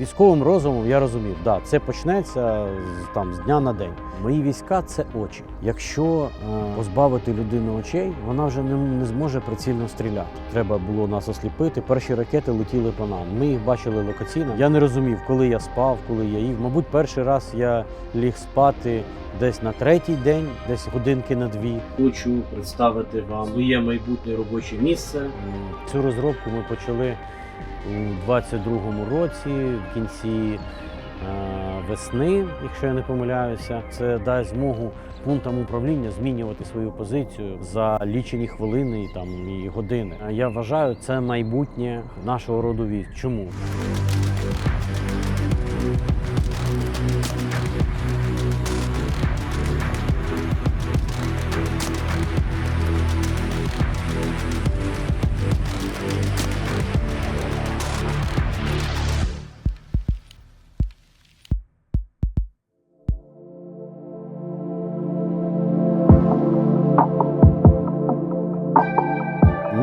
Військовим розумом я розумів, да, це почнеться з, там, з дня на день. Мої війська це очі. Якщо е, позбавити людину очей, вона вже не, не зможе прицільно стріляти. Треба було нас осліпити. Перші ракети летіли по нам. Ми їх бачили локаційно. Я не розумів, коли я спав, коли я їв. Мабуть, перший раз я ліг спати десь на третій день, десь годинки на дві. Хочу представити вам своє майбутнє робоче місце. Цю розробку ми почали у 22-му році, в кінці е, весни, якщо я не помиляюся. Це дасть змогу пунктам управління змінювати свою позицію за лічені хвилини там, і години. Я вважаю, це майбутнє нашого роду військ. Чому?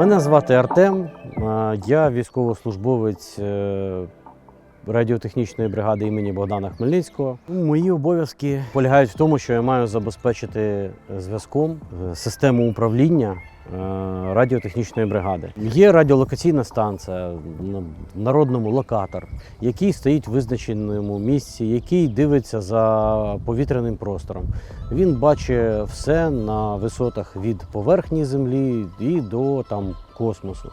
Мене звати Артем. Я військовослужбовець е, радіотехнічної бригади імені Богдана Хмельницького. Мої обов'язки полягають в тому, що я маю забезпечити зв'язком е, систему управління радіотехнічної бригади. Є радіолокаційна станція на народному локатор, який стоїть в визначеному місці, який дивиться за повітряним простором. Він бачить все на висотах від поверхні землі і до там космосу.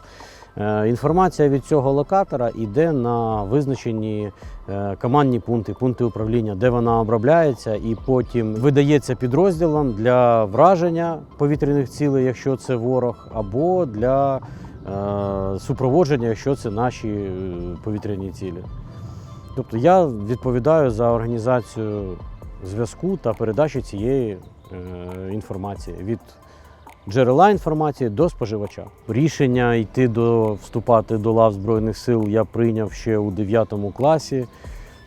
Е, Інформація від цього локатора йде на визначені е, командні пункти, пункти управління, де вона обробляється, і потім видається підрозділам для враження повітряних цілей, якщо це ворог, або для е, супроводження, якщо це наші повітряні цілі. Тобто я відповідаю за організацію зв'язку та передачі цієї інформації від джерела інформації до споживача. Рішення йти до вступати до лав Збройних сил я прийняв ще у 9 класі.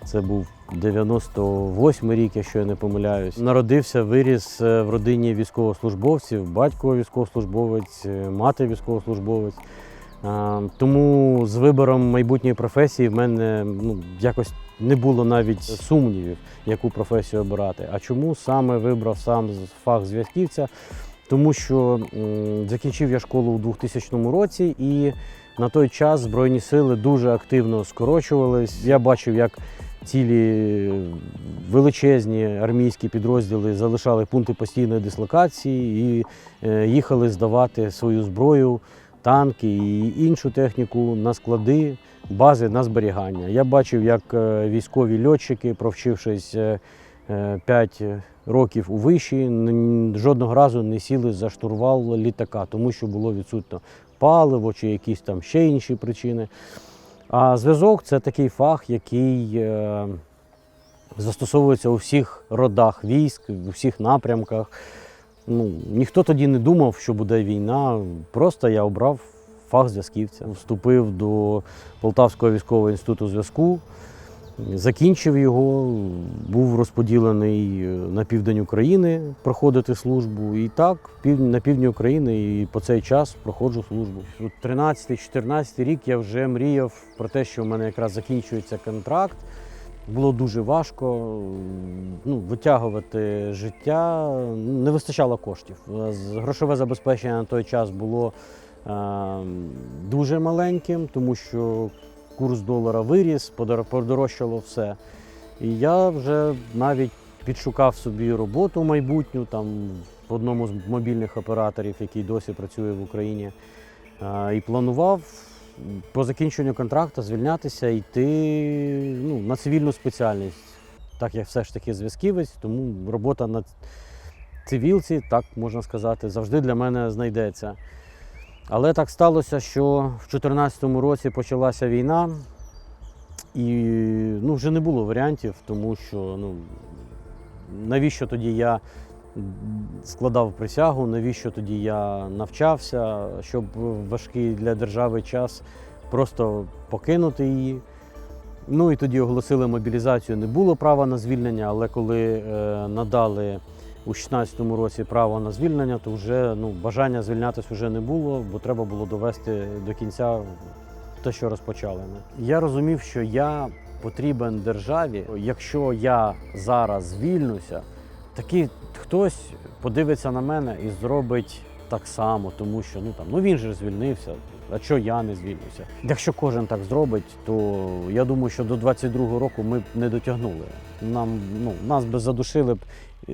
Це був 98 рік, якщо я не помиляюсь. Народився, виріс е, в родині військовослужбовців, батько військовослужбовець, е, мати військовослужбовець. Тому з вибором майбутньої професії в мене ну, якось не було навіть сумнівів, яку професію обирати. А чому саме вибрав сам фах зв'язківця? Тому що закінчив я школу у 2000 році, і на той час Збройні сили дуже активно скорочувались. Я бачив, як цілі величезні армійські підрозділи залишали пункти постійної дислокації і е, їхали здавати свою зброю, танки і іншу техніку на склади, бази на зберігання. Я бачив, як е, військові льотчики, провчившись 5 років у виші, жодного разу не сіли за штурвал літака, тому що було відсутно паливо чи якісь там ще інші причини. А зв'язок це такий фах, який е, застосовується у всіх родах військ, у всіх напрямках. Ну, ніхто тоді не думав, що буде війна. Просто я обрав фах зв'язківця. Вступив до Полтавського військового інституту зв'язку, закінчив його, був розподілений на південь України проходити службу. І так, на півдні України і по цей час проходжу службу. 13-14 рік я вже мріяв про те, що в мене якраз закінчується контракт. Було дуже важко ну, витягувати життя. Не вистачало коштів. Грошове забезпечення на той час було е, дуже маленьким, тому що курс долара виріс, подорожчало все. І я вже навіть підшукав собі роботу майбутню там в одному з мобільних операторів, який досі працює в Україні. І планував по закінченню контракту звільнятися і йти ну, на цивільну спеціальність. Так я все ж таки зв'язківець, тому робота на цивілці, так можна сказати, завжди для мене знайдеться. Але так сталося, що в 2014 році почалася війна, і ну, вже не було варіантів, тому що ну, навіщо тоді я складав присягу, навіщо тоді я навчався, щоб важкий для держави час просто покинути її. Ну і тоді оголосили мобілізацію, не було права на звільнення, але коли е, надали у 2016 році право на звільнення, то вже ну, бажання звільнятися вже не було, бо треба було довести до кінця те, що розпочали. Я розумів, що я потрібен державі. Якщо я зараз звільнюся, такий хтось подивиться на мене і зробить так само, тому що ну там ну він же звільнився. А що я не звільнюся? Якщо кожен так зробить, то я думаю, що до 22-го року ми б не дотягнули. Нам ну нас би задушили б е,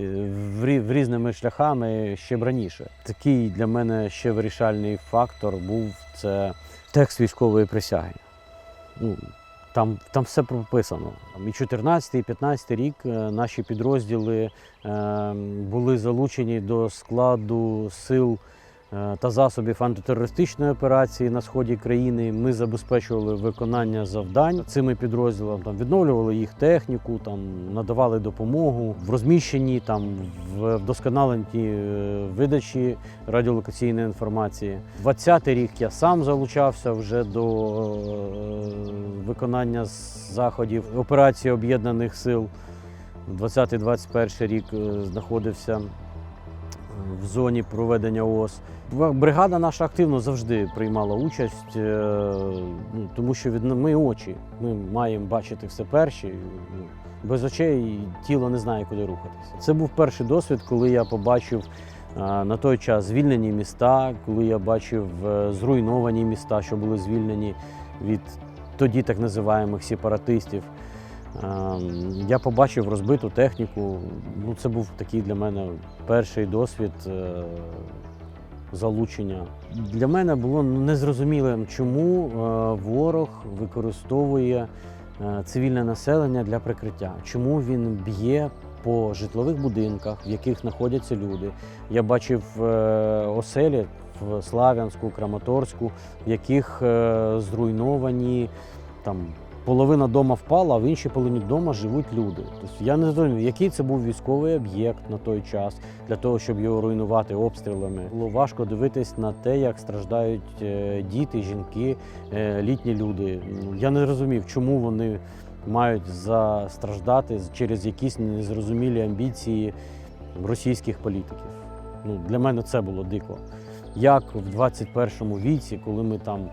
в різними шляхами ще б раніше. Такий для мене ще вирішальний фактор був це текст військової присяги. Ну, там, там все прописано. І 14, і 15 рік е, наші підрозділи е, були залучені до складу сил та засобів антитерористичної операції на сході країни. Ми забезпечували виконання завдань цими підрозділами, там відновлювали їх техніку, там надавали допомогу в розміщенні, там в вдосконаленні е, видачі радіолокаційної інформації. 20-й рік я сам залучався вже до е, виконання заходів операції об'єднаних сил. 20-21 рік е, знаходився е, в зоні проведення ООС. Бригада наша активно завжди приймала участь, е, ну, тому що від ми очі. Ми маємо бачити все перші. Ну, Без очей тіло не знає, куди рухатися. Це був перший досвід, коли я побачив е, на той час звільнені міста, коли я бачив е, зруйновані міста, що були звільнені від тоді так називаємих сепаратистів. Ем, Я побачив розбиту техніку. Ну, це був такий для мене перший досвід е, залучення. Для мене було незрозумілим, чому е, ворог використовує е, цивільне населення для прикриття. Чому він б'є по житлових будинках, в яких знаходяться люди. Я бачив оселі в Слав'янську, Краматорську, в яких зруйновані там половина дома впала, а в іншій половині дома живуть люди. Тобто я не зрозумів, який це був військовий об'єкт на той час для того, щоб його руйнувати обстрілами. Було важко дивитись на те, як страждають е, діти, жінки, е, літні люди. Я не розумів, чому вони мають застраждати через якісь незрозумілі амбіції російських політиків. Ну, для мене це було дико. Як в 21 віці, коли ми там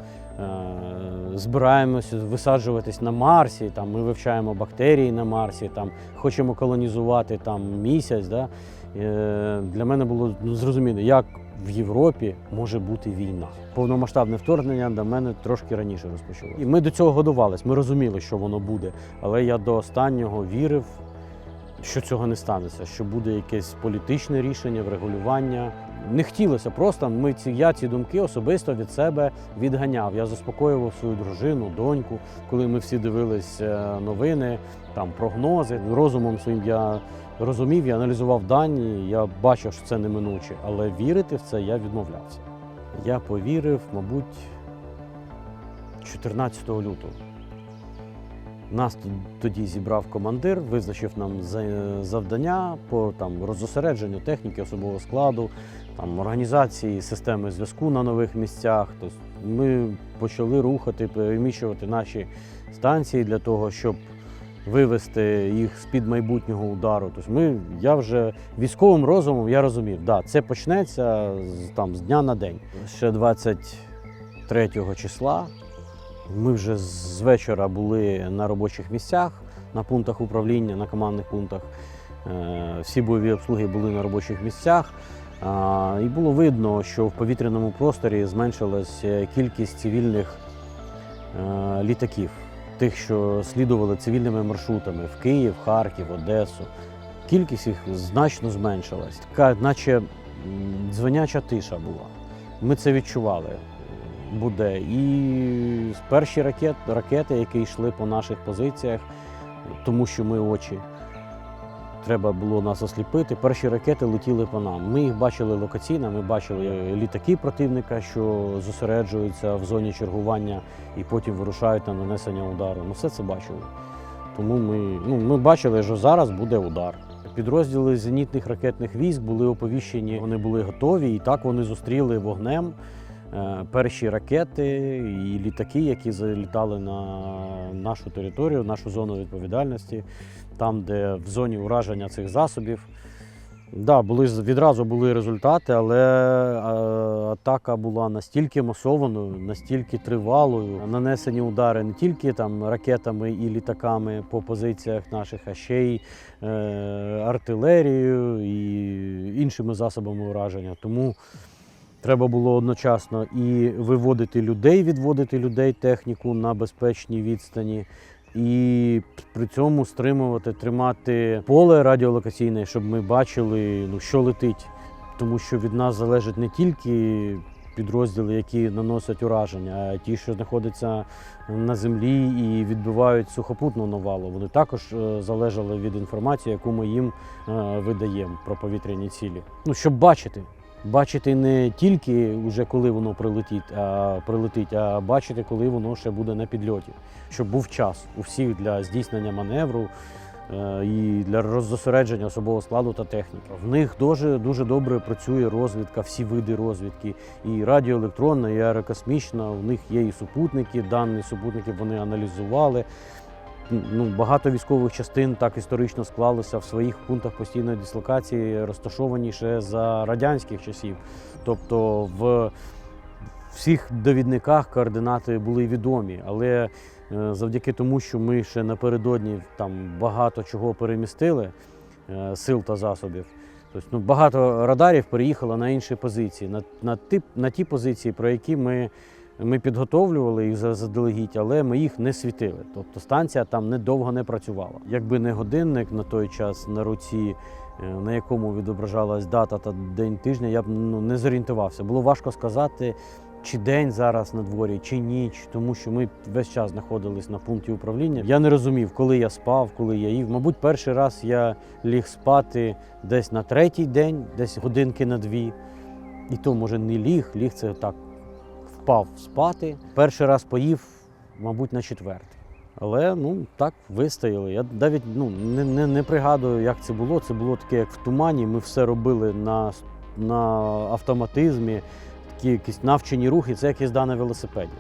збираємося висаджуватись на Марсі, там ми вивчаємо бактерії на Марсі, там хочемо колонізувати там місяць. Да? Е, для мене було ну, зрозуміло, як в Європі може бути війна. Повномасштабне вторгнення до мене трошки раніше розпочалося. І ми до цього годувались. Ми розуміли, що воно буде, але я до останнього вірив. Що цього не станеться, що буде якесь політичне рішення, врегулювання. Не хотілося просто. Ми ці я ці думки особисто від себе відганяв. Я заспокоював свою дружину, доньку, коли ми всі дивились е, новини, там прогнози. Розумом своїм я розумів, я аналізував дані. Я бачив, що це неминуче, але вірити в це я відмовлявся. Я повірив, мабуть, 14 лютого. Нас тоді зібрав командир, визначив нам за- завдання по там, роззосередженню техніки, особового складу, там, організації системи зв'язку на нових місцях. Тобто ми почали рухати, переміщувати наші станції для того, щоб вивести їх з-під майбутнього удару. Тобто ми, я вже військовим розумом я розумів, да, це почнеться там, з дня на день. Ще 23 числа ми вже з вечора були на робочих місцях, на пунктах управління, на командних пунктах. Е, Всі бойові обслуги були на робочих місцях. І було видно, що в повітряному просторі зменшилась е, кількість цивільних е, літаків, тих, що слідували цивільними маршрутами в Київ, Харків, Одесу. Кількість їх значно зменшилась. Така, наче дзвоняча тиша була. Ми це відчували буде. І перші ракет, ракети, які йшли по наших позиціях, тому що ми очі. Треба було нас осліпити. Перші ракети летіли по нам. Ми їх бачили локаційно, ми бачили літаки противника, що зосереджуються в зоні чергування і потім вирушають на нанесення удару. Ми все це бачили. Тому ми, ну, ми бачили, що зараз буде удар. Підрозділи зенітних ракетних військ були оповіщені, вони були готові, і так вони зустріли вогнем е, перші ракети і літаки, які залітали на нашу територію, нашу зону відповідальності, там, де в зоні ураження цих засобів Да, були відразу були результати, але е, атака була настільки масованою, настільки тривалою. Нанесені удари не тільки там ракетами і літаками по позиціях наших, а ще й е, артилерією і іншими засобами ураження. Тому треба було одночасно і виводити людей, відводити людей, техніку на безпечній відстані. І при цьому стримувати, тримати поле радіолокаційне, щоб ми бачили, ну, що летить. Тому що від нас залежать не тільки підрозділи, які наносять ураження, а ті, що знаходяться на землі і відбивають сухопутну навалу. Вони також е, залежали від інформації, яку ми їм е, видаємо про повітряні цілі. Ну, щоб бачити. Бачити не тільки вже коли воно прилетить, а прилетить, а бачити, коли воно ще буде на підльоті, щоб був час у всіх для здійснення маневру е, і для роззосередження особового складу та техніки. В них дуже дуже добре працює розвідка, всі види розвідки, і радіоелектронна, і аерокосмічна. У них є і супутники, дані супутники вони аналізували. Ну, багато військових частин так історично склалися в своїх пунктах постійної дислокації, розташовані ще за радянських часів. Тобто в всіх довідниках координати були відомі, але е, завдяки тому, що ми ще напередодні там багато чого перемістили, е, сил та засобів. Тобто, ну, багато радарів переїхало на інші позиції, на, на, ті, на ті позиції, про які ми, ми підготовлювали їх за- заздалегідь, але ми їх не світили. Тобто станція там недовго не працювала. Якби не годинник на той час на руці, е, на якому відображалась дата та день тижня, я б ну, не зорієнтувався. Було важко сказати, чи день зараз на дворі, чи ніч, тому що ми весь час знаходились на пункті управління. Я не розумів, коли я спав, коли я їв. Мабуть, перший раз я ліг спати десь на третій день, десь годинки на дві. І то, може, не ліг, ліг це так впав спати. Перший раз поїв, мабуть, на четвертий. Але ну так вистояли. Я навіть ну, не, не, не пригадую, як це було. Це було таке, як в тумані. Ми все робили на, на автоматизмі, такі якісь навчені рухи, це як їзда на велосипеді.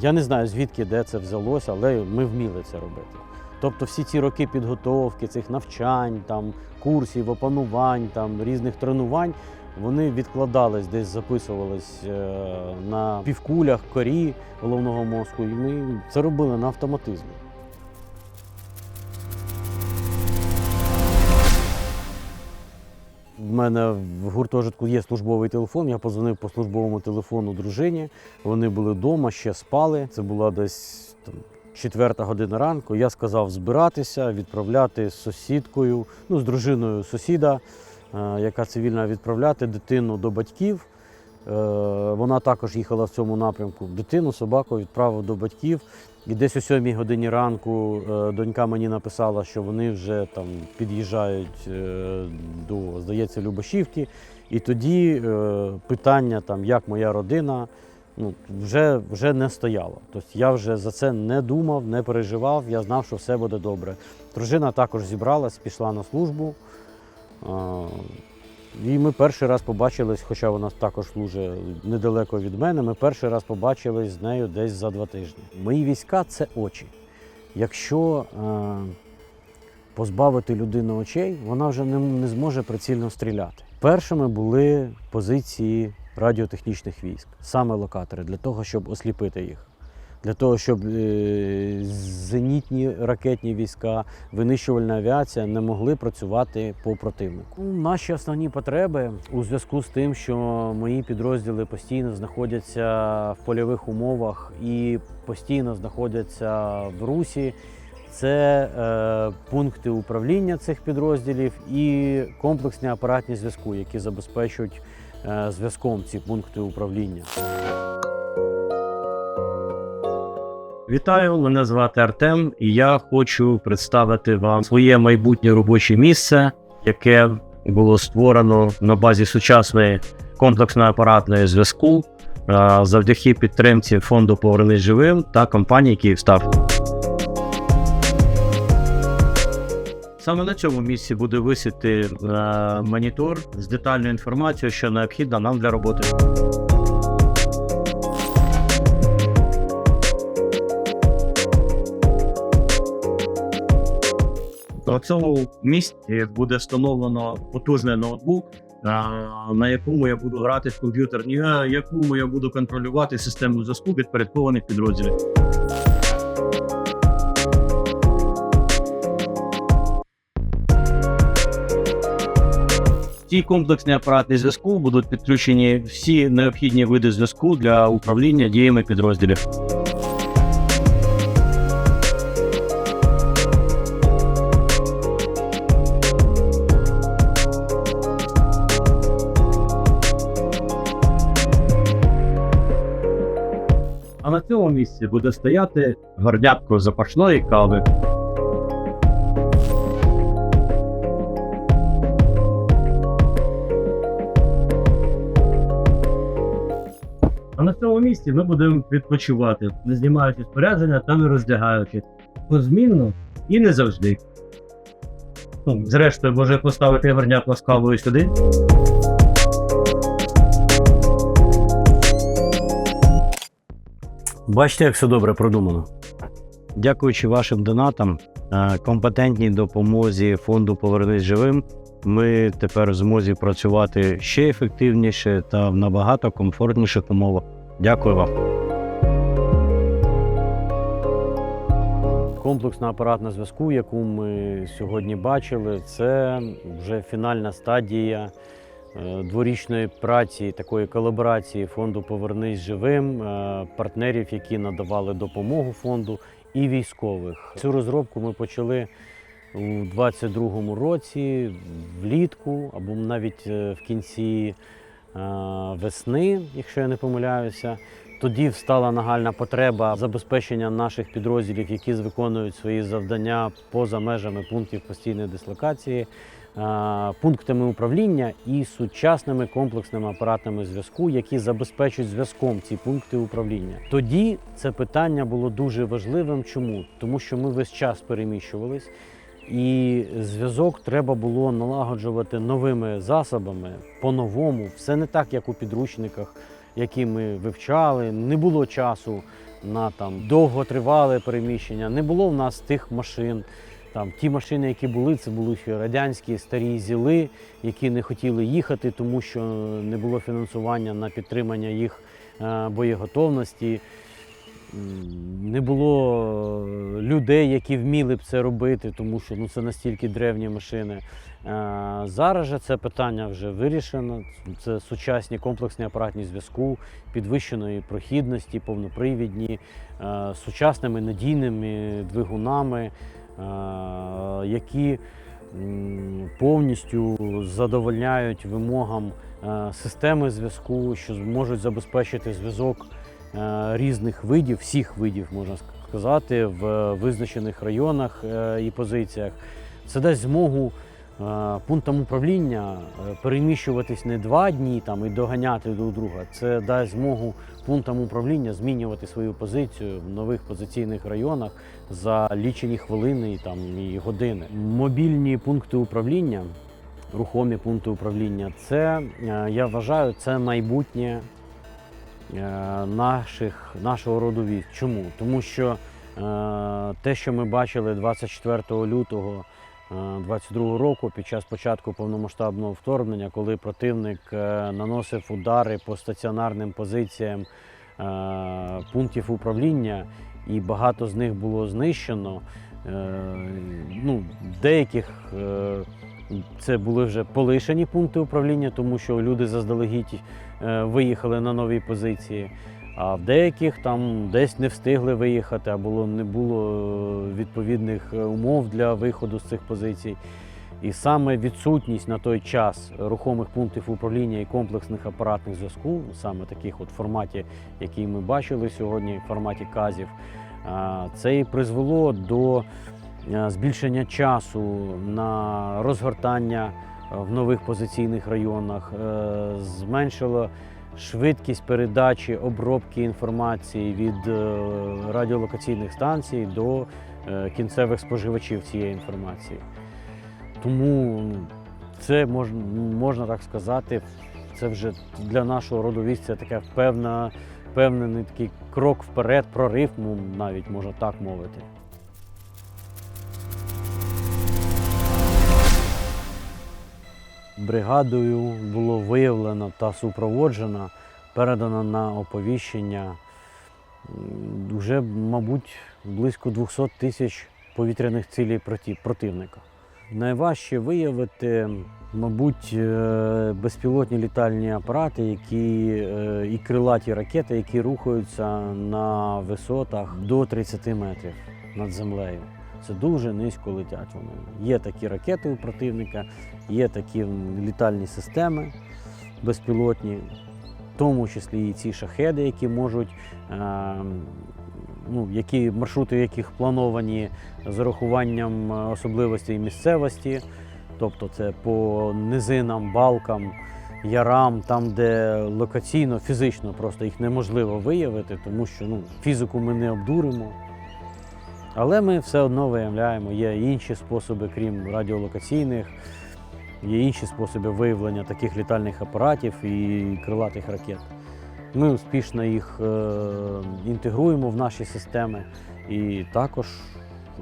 Я не знаю, звідки де це взялося, але ми вміли це робити. Тобто всі ці роки підготовки, цих навчань, там, курсів, опанувань, там, різних тренувань, вони відкладались, десь записувались е, на півкулях, корі головного мозку, і ми це робили на автоматизмі. В мене в гуртожитку є службовий телефон. Я позвонив по службовому телефону дружині. Вони були вдома, ще спали. Це була десь там, четверта година ранку. Я сказав збиратися, відправляти з сусідкою, ну з дружиною сусіда, яка цивільна, відправляти дитину до батьків. Е, Вона також їхала в цьому напрямку. Дитину, собаку відправив до батьків. І десь о сьомій годині ранку е, донька мені написала, що вони вже там під'їжджають е, до, здається, Любашівки. І тоді е, питання, там, як моя родина, ну, вже, вже не стояло. Тобто я вже за це не думав, не переживав, я знав, що все буде добре. Дружина також зібралась, пішла на службу. І ми перший раз побачились, хоча вона також служить недалеко від мене. Ми перший раз побачились з нею десь за два тижні. Мої війська це очі. Якщо е, позбавити людину очей, вона вже не зможе прицільно стріляти. Першими були позиції радіотехнічних військ, саме локатори, для того, щоб осліпити їх. Для того, щоб е, зенітні ракетні війська, винищувальна авіація не могли працювати по противнику. Ну, Наші основні потреби у зв'язку з тим, що мої підрозділи постійно знаходяться в польових умовах і постійно знаходяться в русі. Це е, пункти управління цих підрозділів і комплексні апаратні зв'язку, які забезпечують е, зв'язком ці пункти управління. Вітаю, мене звати Артем, і я хочу представити вам своє майбутнє робоче місце, яке було створено на базі сучасної комплексної апаратної зв'язку завдяки підтримці фонду Повернись живим та компанії Київстар. Саме на цьому місці буде висіти монітор з детальною інформацією, що необхідна нам для роботи. На цьому місці буде встановлено потужний ноутбук, на якому я буду грати в комп'ютерні, ігри, якому я буду контролювати систему зв'язку підпорядкованих підрозділів. В цій комплексний апаратний зв'язку будуть підключені всі необхідні види зв'язку для управління діями підрозділів. Цьому місці буде стояти горнятко запашної кави. А на цьому місці ми будемо відпочивати, не знімаючи спорядження та не роздягаючись. Позмінно і не завжди. Ну, зрештою, може поставити горнятко з кавою сюди. Бачите, як все добре продумано. Дякуючи вашим донатам, е, компетентній допомозі фонду Повернись живим. Ми тепер в змозі працювати ще ефективніше та в набагато комфортніших умовах. Дякую вам. Комплексна апаратна зв'язку, яку ми сьогодні бачили, це вже фінальна стадія дворічної праці, такої колаборації фонду Повернись живим, е, партнерів, які надавали допомогу фонду, і військових. Цю розробку ми почали у 22-му році, влітку або навіть е, в кінці е, весни, якщо я не помиляюся. Тоді встала нагальна потреба забезпечення наших підрозділів, які виконують свої завдання поза межами пунктів постійної дислокації, е, пунктами управління і сучасними комплексними апаратами зв'язку, які забезпечують зв'язком ці пункти управління. Тоді це питання було дуже важливим. Чому? Тому що ми весь час переміщувались. І зв'язок треба було налагоджувати новими засобами по-новому. Все не так, як у підручниках, які ми вивчали. Не було часу на там довготривале переміщення. Не було в нас тих машин. Там ті машини, які були, це були ще радянські старі зіли, які не хотіли їхати, тому що не було фінансування на підтримання їх е, боєготовності. Не було е, людей, які вміли б це робити, тому що ну, це настільки древні машини. Е, Зараз же це питання вже вирішено. Це сучасні комплексні апаратні зв'язку, підвищеної прохідності, повнопривідні, сучасними надійними двигунами, які повністю задовольняють вимогам е, системи зв'язку, що зможуть забезпечити зв'язок е, різних видів, всіх видів, можна сказати, в визначених районах е, і позиціях. Це дасть змогу е, пунктам управління е, переміщуватись не два дні там, і доганяти друг друга. Це дасть змогу пунктам управління змінювати свою позицію в нових позиційних районах за лічені хвилини там, і години. Мобільні пункти управління, рухомі пункти управління це, е, я вважаю, це майбутнє е, наших, нашого роду військ. Чому? Тому що е, те, що ми бачили 24 лютого 22 року під час початку повномасштабного вторгнення, коли противник е, наносив удари по стаціонарним позиціям е, пунктів управління, і багато з них було знищено. Е, Ну, деяких е, це були вже полишені пункти управління, тому що люди заздалегідь е, виїхали на нові позиції. А в деяких там десь не встигли виїхати, або не було е, відповідних е, умов для виходу з цих позицій. І саме відсутність на той час рухомих пунктів управління і комплексних апаратних зв'язку, саме таких от форматі, який ми бачили сьогодні, в форматі казів, це і призвело до е, збільшення часу на розгортання е, в нових позиційних районах, е, зменшило швидкість передачі обробки інформації від е, радіолокаційних станцій до е, кінцевих споживачів цієї інформації. Тому це можна, можна так сказати, це вже для нашого роду це певна, певний такий крок вперед, прорив, ну, навіть можна так мовити. Бригадою було виявлено та супроводжено, передано на оповіщення вже, мабуть, близько 200 тисяч повітряних цілей противника. Найважче виявити, мабуть, е, безпілотні літальні апарати, які е, і крилаті ракети, які рухаються на висотах до 30 метрів над землею. Це дуже низько летять вони. Є такі ракети у противника, є такі літальні системи безпілотні, в тому числі і ці шахеди, які можуть, е, ну, які, маршрути яких плановані з урахуванням е, особливостей місцевості, тобто це по низинам, балкам, ярам, там, де локаційно, фізично просто їх неможливо виявити, тому що ну, фізику ми не обдуримо. Але ми все одно виявляємо, є інші способи, крім радіолокаційних, є інші способи виявлення таких літальних апаратів і крилатих ракет. Ми успішно їх е, інтегруємо в наші системи і також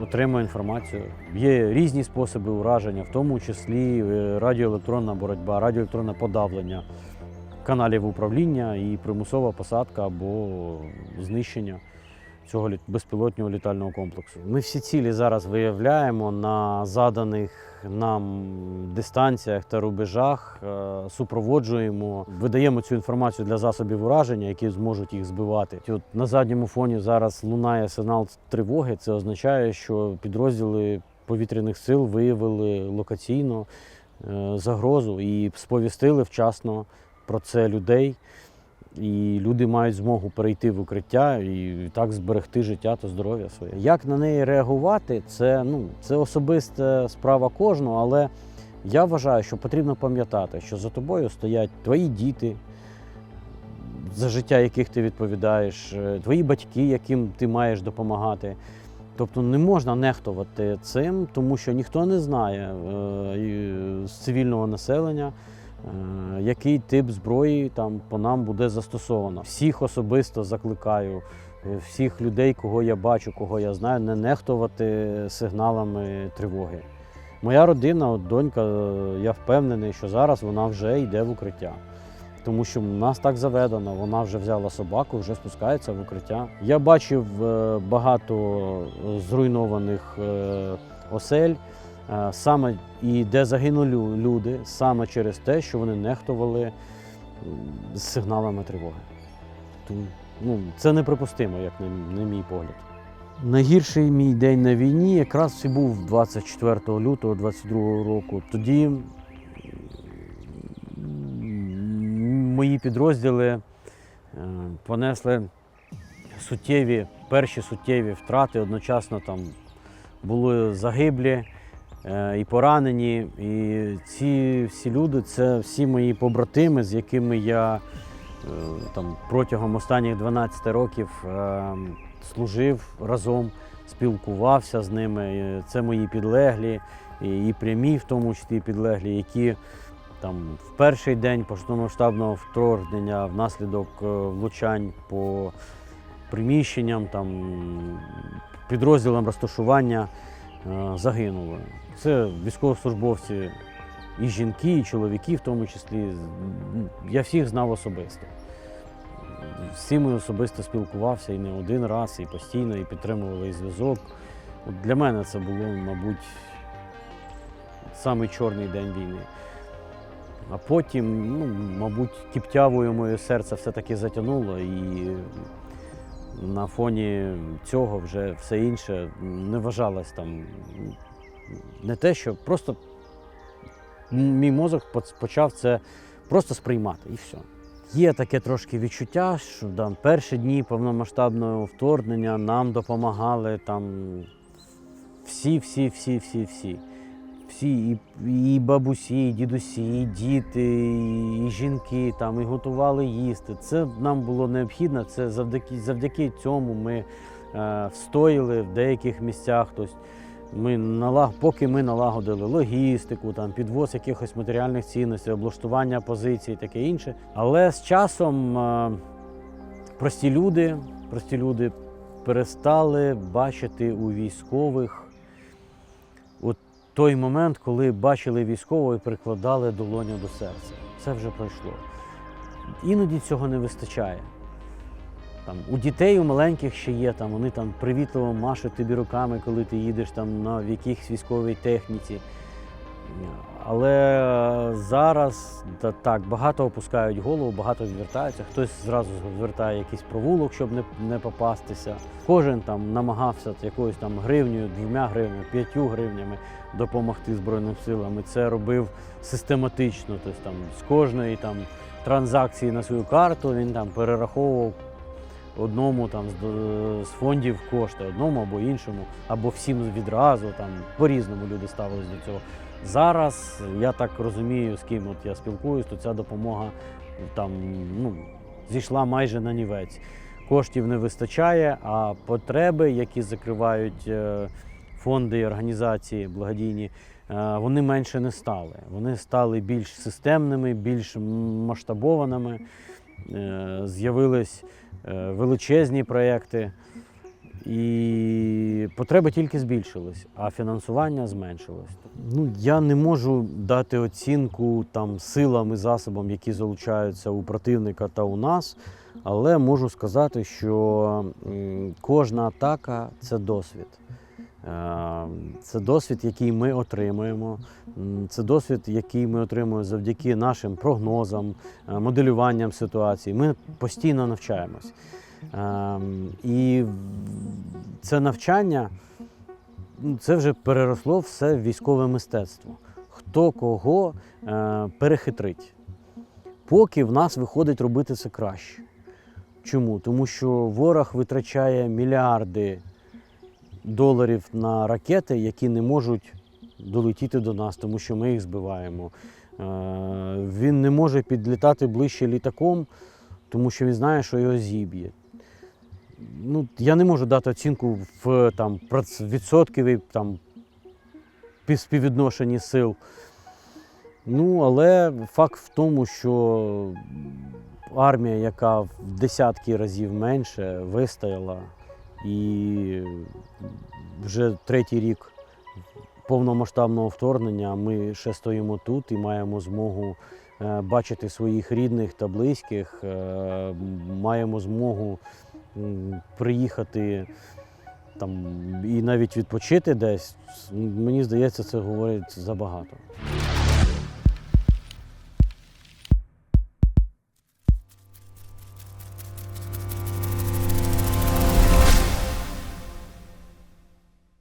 отримуємо інформацію. Є різні способи ураження, в тому числі е, радіоелектронна боротьба, радіоелектронне подавлення каналів управління і примусова посадка або знищення цього безпілотнього літального комплексу. Ми всі цілі зараз виявляємо на заданих нам дистанціях та рубежах, е, супроводжуємо, видаємо цю інформацію для засобів ураження, які зможуть їх збивати. От на задньому фоні зараз лунає сигнал тривоги. Це означає, що підрозділи повітряних сил виявили локаційно е, загрозу і сповістили вчасно про це людей. І люди мають змогу перейти в укриття і так зберегти життя та здоров'я своє. Як на неї реагувати, це, ну, це особиста справа кожного, але я вважаю, що потрібно пам'ятати, що за тобою стоять твої діти, за життя яких ти відповідаєш, е, твої батьки, яким ти маєш допомагати. Тобто не можна нехтувати цим, тому що ніхто не знає е, з цивільного населення, е, який тип зброї там по нам буде застосовано. Всіх особисто закликаю, е, всіх людей, кого я бачу, кого я знаю, не нехтувати сигналами тривоги. Моя родина, от донька, е, я впевнений, що зараз вона вже йде в укриття. Тому що в нас так заведено, вона вже взяла собаку, вже спускається в укриття. Я бачив е, багато е, зруйнованих е, осель, е, саме і де загинули люди, саме через те, що вони нехтували сигналами тривоги. Ну, це неприпустимо, як на, мій погляд. Найгірший мій день на війні якраз і був 24 лютого 22 року. Тоді мої підрозділи е, понесли суттєві, перші суттєві втрати. Одночасно там були загиблі е, і поранені. І ці всі люди це всі мої побратими, з якими я е, там, протягом останніх 12 років е, служив разом, спілкувався з ними. Е, Це мої підлеглі, і, прямі, в тому числі підлеглі, які там в перший день повномасштабного вторгнення внаслідок е, влучань по приміщенням, там, підрозділам розташування е, загинули. Це військовослужбовці і жінки, і чоловіки, в тому числі. Я всіх знав особисто. З цими особисто спілкувався і не один раз, і постійно, і підтримували і зв'язок. От для мене це було, мабуть, самий чорний день війни. А потім, ну, мабуть, кіптявою моє серце все-таки затягнуло, і на фоні цього вже все інше не вважалось там не те, що просто мій мозок почав це просто сприймати і все. Є таке трошки відчуття, що там, перші дні повномасштабного вторгнення нам допомагали там всі, всі, всі, всі, всі. Всі, і, і бабусі, і дідусі, і діти, і, і жінки там, і готували їсти. Це нам було необхідно. Це завдяки, завдяки цьому ми е, встояли в деяких місцях. Тобто ми налаг, поки ми налагодили логістику, там, підвоз якихось матеріальних цінностей, облаштування позицій, таке інше. Але з часом е, прості люди, прості люди перестали бачити у військових той момент, коли бачили військового і прикладали долоню до серця. Це вже пройшло. Іноді цього не вистачає. Там, у дітей, у маленьких ще є, там, вони там привітливо машуть тобі руками, коли ти їдеш там, на в якихось військовій техніці. Але е, зараз та, так, багато опускають голову, багато відвертаються. Хтось зразу звертає якийсь провулок, щоб не, не попастися. Кожен там намагався якоюсь там гривнею, двома гривнями, п'ятью гривнями допомогти Збройним силам. І це робив систематично. Тобто там з кожної там транзакції на свою карту він там перераховував одному там з, з фондів кошти, одному або іншому, або всім відразу. Там по-різному люди ставились до цього. Зараз я так розумію, з ким от я спілкуюсь, то ця допомога там ну, зійшла майже на нівець. Коштів не вистачає, а потреби, які закривають е, фонди і організації благодійні, е, вони менше не стали. Вони стали більш системними, більш масштабованими. Е, З'явились величезні проекти, і потреби тільки збільшились, а фінансування зменшилось. Ну, я не можу дати оцінку там силам і засобам, які залучаються у противника та у нас, але можу сказати, що кожна атака це досвід. Е, Це досвід, який ми отримуємо. Це досвід, який ми отримуємо завдяки нашим прогнозам, е, моделюванням ситуації. Ми постійно навчаємось. Ем, І це навчання ну, це вже переросло все в військове мистецтво. Хто кого е, перехитрить. Поки в нас виходить робити це краще. Чому? Тому що ворог витрачає мільярди доларів на ракети, які не можуть долетіти до нас, тому що ми їх збиваємо. Е, Він не може підлітати ближче літаком, тому що він знає, що його зіб'є. Ну, я не можу дати оцінку в там, відсотковій там, співвідношенні сил. Ну, але факт в тому, що армія, яка в десятки разів менше, вистояла і вже третій рік повномасштабного вторгнення ми ще стоїмо тут і маємо змогу е, бачити своїх рідних та близьких, е, маємо змогу приїхати там і навіть відпочити десь. Мені здається, це говорить забагато.